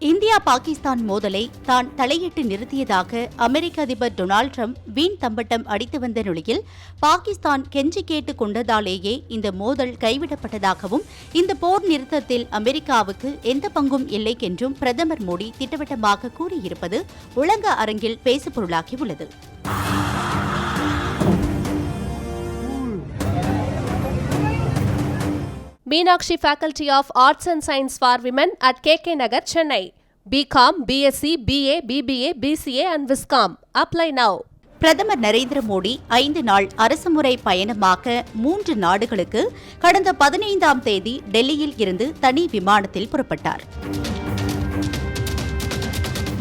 India Pakistan மோதலை தான் தலையிட்டு நிறுத்தியதாக அமெரிக்க அதிபர் டொனால்டு ட்ரம்ப் வீண் தம்பட்டம் அடித்து வந்த நிலையில் பாகிஸ்தான் கெஞ்சி கேட்டுக் கொண்டதாலேயே இந்த மோதல் கைவிடப்பட்டதாகவும் இந்த போர் நிறுத்தத்தில் அமெரிக்காவுக்கு எந்த பங்கும் இல்லை என்றும் பிரதமர் மோடி திட்டவட்டமாக கூறியிருப்பது உலக அரங்கில் பேசுபொருளாகியுள்ளது. Meenakshi faculty of arts and science for women at K K Nagar Chennai BCom BSc BA BBA BCA and viscom apply now பிரதமர் நரேந்திர மோடி ஐந்து நாள் அரசுமுறை பயணமாக மூன்று நாடுகளுக்கு கடந்த பதினைந்தாம் தேதி டெல்லியில் இருந்து தனி விமானத்தில் புறப்பட்டார்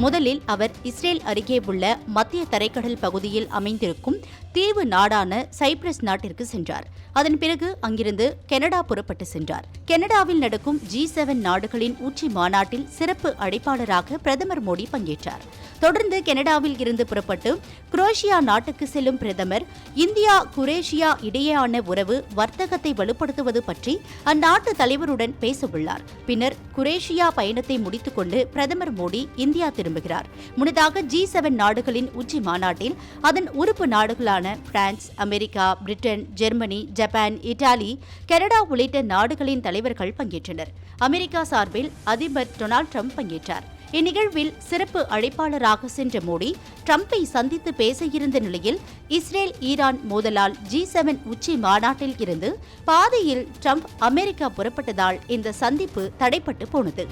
முதலில் அவர் இஸ்ரேல் அருகே உள்ள மத்திய தரைக்கடல் பகுதியில் அமைந்திருக்கும் தீவு நாடான சைப்ரஸ் நாட்டிற்கு சென்றார். அதன் பிறகு அங்கிருந்து கனடா புறப்பட்டு சென்றார். கனடாவில் நடக்கும் ஜி செவன் நாடுகளின் உச்சி மாநாட்டில் சிறப்பு அழைப்பாளராக பிரதமர் மோடி பங்கேற்றார். தொடர்ந்து கனடாவில் இருந்து புறப்பட்டு குரோஷியா நாட்டுக்கு செல்லும் பிரதமர் இந்தியா குரேஷியா இடையேயான உறவு வர்த்தகத்தை வலுப்படுத்துவது பற்றி அந்நாட்டு தலைவருடன் பேசவுள்ளார். பின்னர் குரேஷியா பயணத்தை முடித்துக்கொண்டு பிரதமர் மோடி இந்தியா திரும்புகிறார் முன்னதாக ஜி செவன் நாடுகளின் உச்சி மாநாட்டில் அதன் உறுப்பு நாடுகளான France America Britain Germany Japan Italy Canada உள்ளிட்ட நாடுகளின் தலைவர்கள் பங்கேற்றனர். அமெரிக்கா சார்பில் அதிபர் டொனால்டு ட்ரம்ப் பங்கேற்றார். இந்நிகழ்வில் சிறப்பு அழைப்பாளராக சென்ற மோடி ட்ரம்பை சந்தித்து பேச இருந்த நிலையில் இஸ்ரேல் ஈரான் மோதலால் ஜி செவன் உச்சி மாநாட்டில் இருந்து பாதையில் ட்ரம்ப் அமெரிக்கா புறப்பட்டதால் இந்த சந்திப்பு தடைப்பட்டு போனது.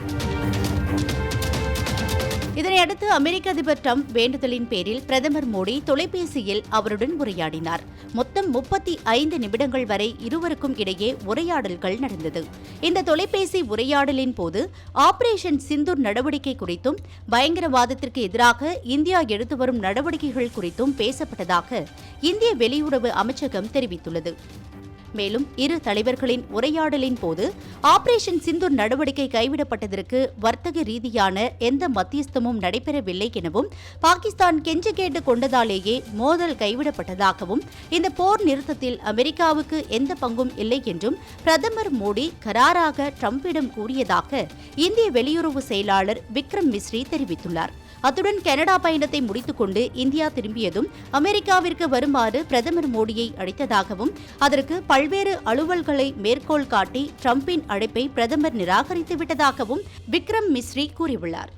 இதனையடுத்து அமெரிக்க அதிபர் டிரம்ப் வேண்டுதலின் பேரில் பிரதமர் மோடி தொலைபேசியில் அவருடன் உரையாடினார். மொத்தம் முப்பத்தி ஐந்து நிமிடங்கள் வரை இருவருக்கும் இடையே உரையாடல்கள் நடந்தது. இந்த தொலைபேசி உரையாடலின் போது ஆபரேஷன் சிந்தூர் நடவடிக்கை குறித்தும் பயங்கரவாதத்திற்கு எதிராக இந்தியா எடுத்து வரும் நடவடிக்கைகள் குறித்தும் பேசப்பட்டதாக இந்திய வெளியுறவு அமைச்சகம் தெரிவித்துள்ளது. மேலும் இரு தலைவர்களின் உரையாடலின் போது ஆபரேஷன் சிந்து நடவடிக்கை கைவிடப்பட்டதற்கு வர்த்தக ரீதியான எந்த மத்தியஸ்தமும் நடைபெறவில்லை எனவும் பாகிஸ்தான் கெஞ்ச கேட்டு கொண்டதாலேயே மோதல் கைவிடப்பட்டதாகவும் இந்த போர் நிறுத்தத்தில் அமெரிக்காவுக்கு எந்த பங்கும் இல்லை என்றும் பிரதமர் மோடி கராராக டிரம்பிடம் கூறியதாக இந்திய வெளியுறவு செயலாளர் விக்ரம் மிஸ்ரி தெரிவித்துள்ளார். அத்துடன் கனடா பயணத்தை முடித்துக்கொண்டு இந்தியா திரும்பியதும் அமெரிக்காவிற்கு வருமாறு பிரதமர் மோடியை அழைத்ததாகவும் அதற்கு பல்வேறு அலுவல்களை மேற்கோள் காட்டி ட்ரம்பின் அழைப்பை பிரதமர் நிராகரித்து விட்டதாகவும் விக்ரம் மிஸ்ரி கூறியுள்ளார்.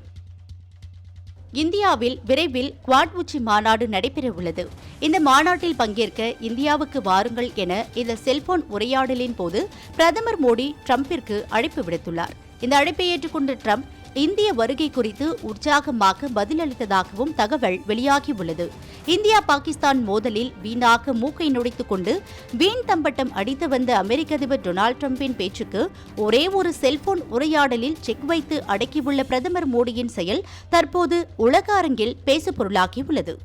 இந்தியாவில் விரைவில் குவாட் உச்சி மாநாடு நடைபெறவுள்ளது. இந்த மாநாட்டில் பங்கேற்க இந்தியாவுக்கு வாருங்கள் என இந்த செல்போன் உரையாடலின் போது பிரதமர் மோடி ட்ரம்பிற்கு அழைப்பு விடுத்துள்ளார். இந்த அழைப்பை ஏற்றுக்கொண்ட ட்ரம்ப் இந்திய வருகை குறித்து உற்சாகமாக பதிலளித்ததாகவும் தகவல் வெளியாகியுள்ளது. இந்தியா பாகிஸ்தான் மோதலில் வீணாக மூக்கை நுழைத்துக் கொண்டு வீண் தம்பட்டம் அடித்து வந்த அமெரிக்க அதிபர் டொனால்டு டிரம்பின் பேச்சுக்கு ஒரே ஒரு செல்போன் உரையாடலில் செக் வைத்து அடக்கியுள்ள பிரதமர் மோடியின் செயல் தற்போது உலக அரங்கில் பேசுபொருளாகியுள்ளது.